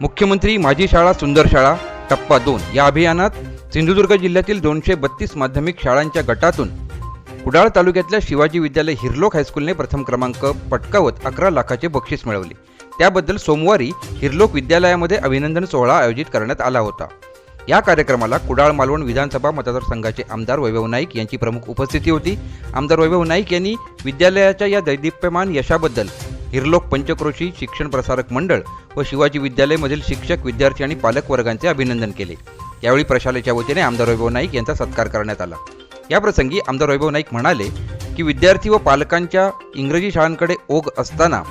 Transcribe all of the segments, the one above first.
मुख्यमंत्री माझी शाळा सुंदर शाळा टप्पा दोन. या अभियानात सिंधुदुर्ग जिल्ह्यातील दोनशे बत्तीस माध्यमिक शाळांच्या गटातून कुडाळ तालुक्यातल्या शिवाजी विद्यालय हिरलोक हायस्कूलने प्रथम क्रमांक पटकावत अकरा लाखाचे बक्षीस मिळवले. त्याबद्दल सोमवारी हिरलोक विद्यालयामध्ये अभिनंदन सोहळा आयोजित करण्यात आला होता. या कार्यक्रमाला कुडाळ मालवण विधानसभा मतदारसंघाचे आमदार वैभव नाईक यांची प्रमुख उपस्थिती होती. आमदार वैभव नाईक यांनी विद्यालयाच्या या दैदिप्यमान यशाबद्दल हिरलोक पंचक्रोशी शिक्षण प्रसारक मंडळ व शिवाजी विद्यालयमधील शिक्षक विद्यार्थी आणि पालक वर्गांचे अभिनंदन केले. यावेळी प्रशालेच्या वतीने आमदार वैभव नाईक यांचा सत्कार करण्यात आला. याप्रसंगी आमदार वैभव नाईक म्हणाले की विद्यार्थी व पालकांच्या इंग्रजी शाळांकडे ओघ असताना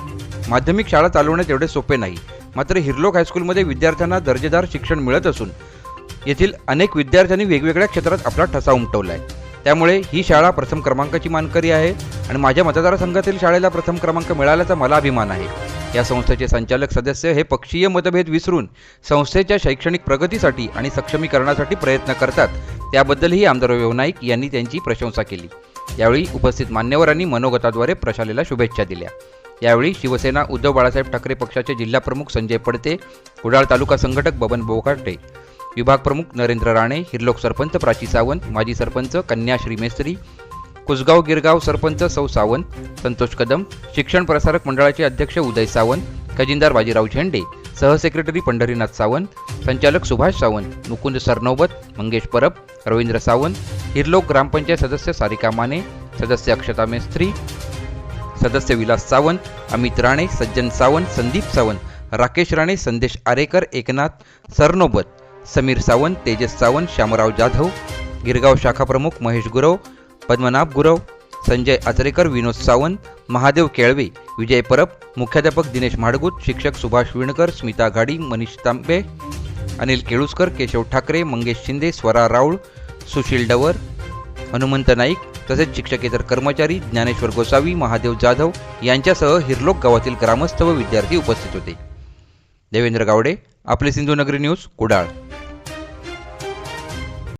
माध्यमिक शाळा चालवणे तेवढे सोपे नाही. मात्र हिरलोक हायस्कूलमध्ये विद्यार्थ्यांना दर्जेदार शिक्षण मिळत असून येथील अनेक विद्यार्थ्यांनी वेगवेगळ्या क्षेत्रात आपला ठसा उमटवला आहे त्यामुळे ही शाळा प्रथम क्रमांकाची मानकरी आहे आणि माझ्या मतदारसंघातील शाळेला प्रथम क्रमांक मिळाल्याचा मला अभिमान आहे. या संस्थेचे संचालक सदस्य हे पक्षीय मतभेद विसरून संस्थेच्या शैक्षणिक प्रगतीसाठी आणि सक्षमीकरणासाठी प्रयत्न करतात. त्याबद्दलही आमदार वैभव नाईक यांनी त्यांची प्रशंसा केली. यावेळी उपस्थित मान्यवरांनी मनोगताद्वारे प्रशालेला शुभेच्छा दिल्या. यावेळी शिवसेना उद्धव बाळासाहेब ठाकरे पक्षाचे जिल्हाप्रमुख संजय पडते कुडाळ तालुका संघटक बबन बोकाटे विभाग प्रमुख नरेंद्र राणे हिरलोक सरपंच प्राची सावंत माजी सरपंच कन्याश्री मेस्त्री कुसगाव गिरगाव सरपंच सौ सावंत संतोष कदम शिक्षण प्रसारक मंडळाचे अध्यक्ष उदय सावंत खजिनदार बाजीराव झेंडे सहसेक्रेटरी पंढरीनाथ सावंत संचालक सुभाष सावंत मुकुंद सरनोबत मंगेश परब रवींद्र सावंत हिरलोक ग्रामपंचायत सदस्य सारिका माने सदस्य अक्षता मेस्त्री सदस्य विलास सावंत अमित राणे सज्जन सावंत संदीप सावंत राकेश राणे संदेश आरेकर एकनाथ सरनोबत समीर सावंत तेजस सावंत श्यामराव जाधव गिरगाव शाखा प्रमुख महेश गुरव पद्मनाभ गुरव संजय आचरेकर विनोद सावंत महादेव केळवे विजय परब मुख्याध्यापक दिनेश माडगूत शिक्षक सुभाष विणकर स्मिता गाडी मनीष तांबे अनिल केळुसकर केशव ठाकरे मंगेश शिंदे स्वरा राऊळ सुशील डवर हनुमंत नाईक तसेच शिक्षकेतर कर्मचारी ज्ञानेश्वर गोसावी महादेव जाधव यांच्यासह हिरलोक गावातील ग्रामस्थ व विद्यार्थी उपस्थित होते. देवेंद्र गावडे आपले सिंधुनगरी न्यूज कुडाळ.